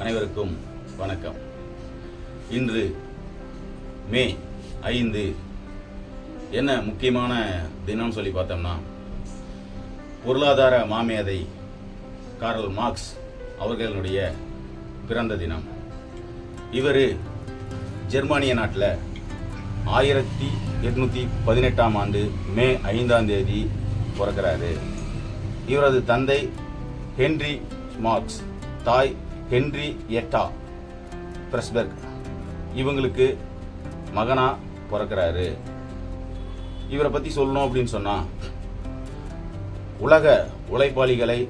அனைவருக்கும் வணக்கம். இன்று மே ஐந்து என்ன முக்கியமான தினம்னு சொல்லி பார்த்தோம்னா பொருளாதார மாமேதை கார்ல் மார்க்ஸ் அவர்களுடைய பிறந்த தினம். இவர் ஜெர்மானிய நாட்டில் ஆயிரத்தி எட்நூற்றி பதினெட்டாம் ஆண்டு மே ஐந்தாம் தேதி பிறக்கிறாரு. இவரது தந்தை ஹென்றி மார்க்ஸ் தாய் ஹென்றி எட்டா பிரஸ்பெர்க். இவங்களுக்கு மகனாக பிறக்கிறாரு. இவரை பற்றி சொல்லணும் அப்படின்னு சொன்னால் உலக உழைப்பாளிகளை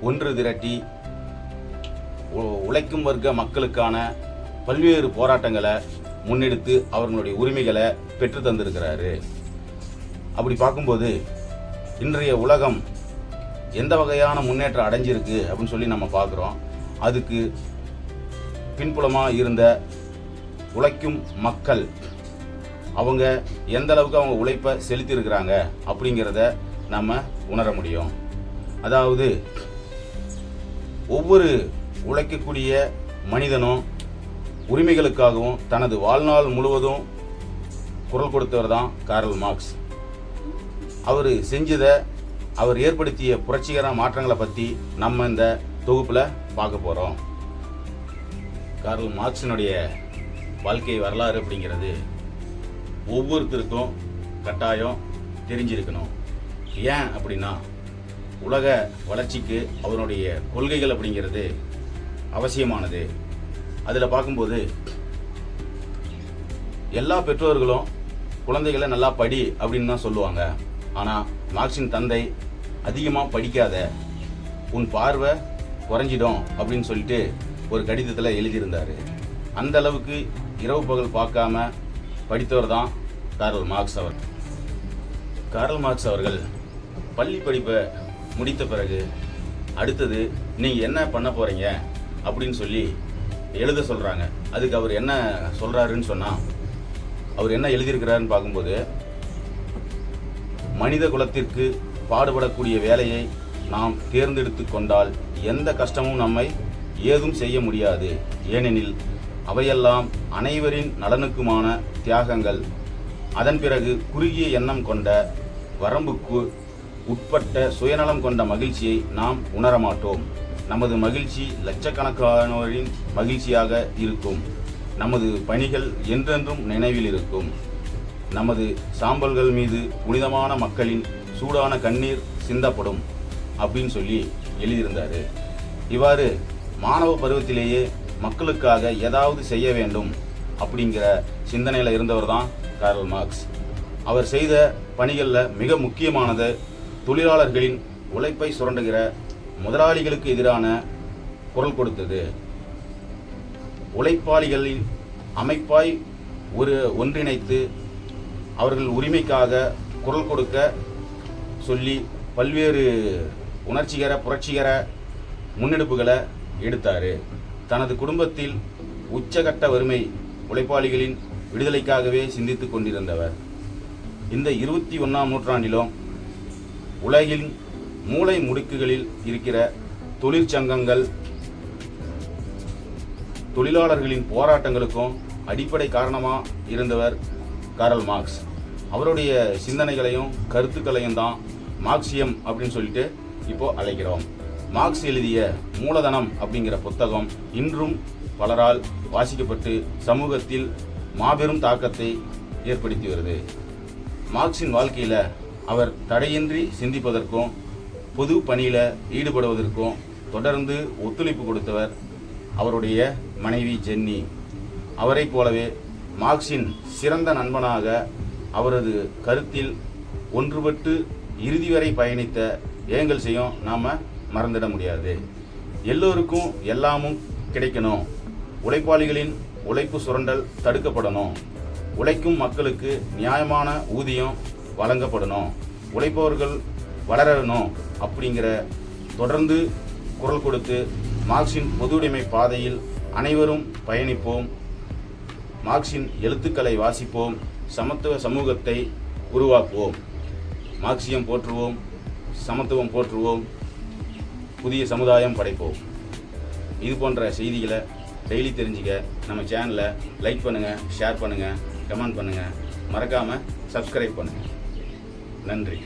ஒன்று திரட்டி உ- உழைக்கும் வர்க்க மக்களுக்கான பல்வேறு போராட்டங்களை முன்னெடுத்து அவர்களுடைய உரிமைகளை பெற்று தந்திருக்கிறாரு. அப்படி பார்க்கும்போது இன்றைய உலகம் எந்த வகையான முன்னேற்றம் அடைஞ்சிருக்கு அப்படின்னு சொல்லி நம்ம பார்க்குறோம். அதுக்கு பின்புலமாக இருந்த உழைக்கும் மக்கள் அவங்க எந்த அளவுக்கு அவங்க உழைப்பை செலுத்தியிருக்கிறாங்க அப்படிங்கிறத நம்ம உணர முடியும். அதாவது ஒவ்வொரு உழைக்கக்கூடிய மனிதனும் உரிமைகளுக்காகவும் தனது வாழ்நாள் முழுவதும் குரல் கொடுத்தவர் தான் கார்ல் மார்க்ஸ். அவர் செஞ்சதை அவர் ஏற்படுத்திய புரட்சிகர மாற்றங்களை பற்றி நம்ம இந்த தொகுப்பில் பார்க்க போகிறோம் கார்ல் மார்க்ஸினுடைய வாழ்க்கை வரலாறு அப்படிங்கிறது ஒவ்வொருத்தருக்கும் கட்டாயம் தெரிஞ்சிருக்கணும். ஏன் அப்படின்னா உலக வளர்ச்சிக்கு அவருடைய கொள்கைகள் அப்படிங்கிறது அவசியமானது. அதில் பார்க்கும்போது எல்லா பெற்றோர்களும் குழந்தைகளை நல்லா படி அப்படின்னு தான் சொல்லுவாங்க. ஆனால் மார்க்சின் தந்தை அதிகமாக படிக்காத உன் பார்வை குறைஞ்சிடும் அப்படின்னு சொல்லிட்டு ஒரு கடிதத்தில் எழுதியிருந்தார். அந்த அளவுக்கு இரவு பகல் பார்க்காம படித்தவர் தான் கார்ல் மார்க்ஸ் அவர். கார்ல் மார்க்ஸ் அவர்கள் பள்ளி படிப்பை முடித்த பிறகு அடுத்தது நீங்கள் என்ன பண்ண போகிறீங்க அப்படின்னு சொல்லி எழுத சொல்கிறாங்க அதுக்கு அவர் என்ன சொல்கிறாருன்னு சொன்னால் அவர் என்ன எழுதியிருக்கிறாருன்னு பார்க்கும்போது மனித குலத்திற்கு பாடுபடக்கூடிய வேலையை நாம் தேர்ந்தெடுத்து கொண்டால் எந்த கஷ்டமும் நம்மை ஏதும் செய்ய முடியாது. ஏனெனில் அவையெல்லாம் அனைவரின் நலனுக்குமான தியாகங்கள். அதன் பிறகு குறுகிய எண்ணம் கொண்ட வரம்புக்கு உட்பட்ட சுயநலம் கொண்ட மகிழ்ச்சியை நாம் உணரமாட்டோம். நமது மகிழ்ச்சி லட்சக்கணக்கானோரின் மகிழ்ச்சியாக இருக்கும். நமது பணிகள் என்றென்றும் நினைவில் இருக்கும். நமது சாம்பல்கள் மீது புனிதமான மக்களின் சூடான கண்ணீர் சிந்தப்படும். அப்படின்னு சொல்லி எழுதியிருந்தார். இவ்வாறு மாணவ பருவத்திலேயே மக்களுக்காக ஏதாவது செய்ய வேண்டும் அப்படிங்கிற சிந்தனையில் இருந்தவர் தான் கார்ல் மார்க்ஸ். அவர் செய்த பணிகளில் மிக முக்கியமானது தொழிலாளர்களின் உழைப்பை சுரண்டுகிற முதலாளிகளுக்கு எதிரான குரல் கொடுத்தது. உழைப்பாளிகளின் அமைப்பாய் ஒரு ஒன்றிணைத்து அவர்கள் உரிமைக்காக குரல் கொடுக்க சொல்லி பல்வேறு உணர்ச்சிகர புரட்சிகர முன்னெடுப்புகளை எடுத்தார். தனது குடும்பத்தில் உச்சகட்ட வறுமை உழைப்பாளிகளின் விடுதலைக்காகவே சிந்தித்துக் கொண்டிருந்தவர். இந்த இருபத்தி ஒன்றாம் நூற்றாண்டிலும் உலகின் மூளை முடுக்குகளில் இருக்கிற தொழிற்சங்கங்கள் தொழிலாளர்களின் போராட்டங்களுக்கும் அடிப்படை காரணமாக இருந்தவர் காரல் மார்க்ஸ். அவருடைய சிந்தனைகளையும் கருத்துக்களையும் தான் மார்க்சியம் அப்படின்னு சொல்லிட்டு இப்போ அழைக்கிறோம். மார்க்ஸ் எழுதிய மூலதனம் அப்படிங்கிற புத்தகம் இன்றும் பலரால் வாசிக்கப்பட்டு சமூகத்தில் மாபெரும் தாக்கத்தை ஏற்படுத்தி வருது. மார்க்சின் வாழ்க்கையில் அவர் தடையின்றி சிந்திப்பதற்கும் பொது பணியில் ஈடுபடுவதற்கும் தொடர்ந்து ஒத்துழைப்பு கொடுத்தவர் அவருடைய மனைவி ஜென்னி. அவரைப் போலவே மார்க்சின் சிறந்த நண்பனாக அவரது கருத்தில் ஒன்றுபட்டு இறுதி வரை பயணித்த ஏங்கல்ஸையும் நாம் மறந்துட முடியாது. எல்லோருக்கும் எல்லாமும் கிடைக்கணும். உழைப்பாளிகளின் உழைப்பு சுரண்டல் தடுக்கப்படணும். உழைக்கும் மக்களுக்கு நியாயமான ஊதியம் வழங்கப்படணும். உழைப்பவர்கள் வளரணும் அப்படிங்கிற தொடர்ந்து குரல் கொடுத்து மார்க்சின் பொதுவுடைமை பாதையில் அனைவரும் பயணிப்போம். மார்க்சின் எழுத்துக்களை வாசிப்போம். சமத்துவ சமூகத்தை உருவாக்குவோம். மார்க்சியம் போற்றுவோம். சமத்துவம் போற்றுவோம். புதிய சமுதாயம் படைப்போம். இது போன்ற செய்திகளை டெய்லி தெரிஞ்சுக்க நம்ம சேனலை லைக் பண்ணுங்கள் ஷேர் பண்ணுங்கள் கமெண்ட் பண்ணுங்கள் மறக்காமல் சப்ஸ்கிரைப் பண்ணுங்கள் நன்றி.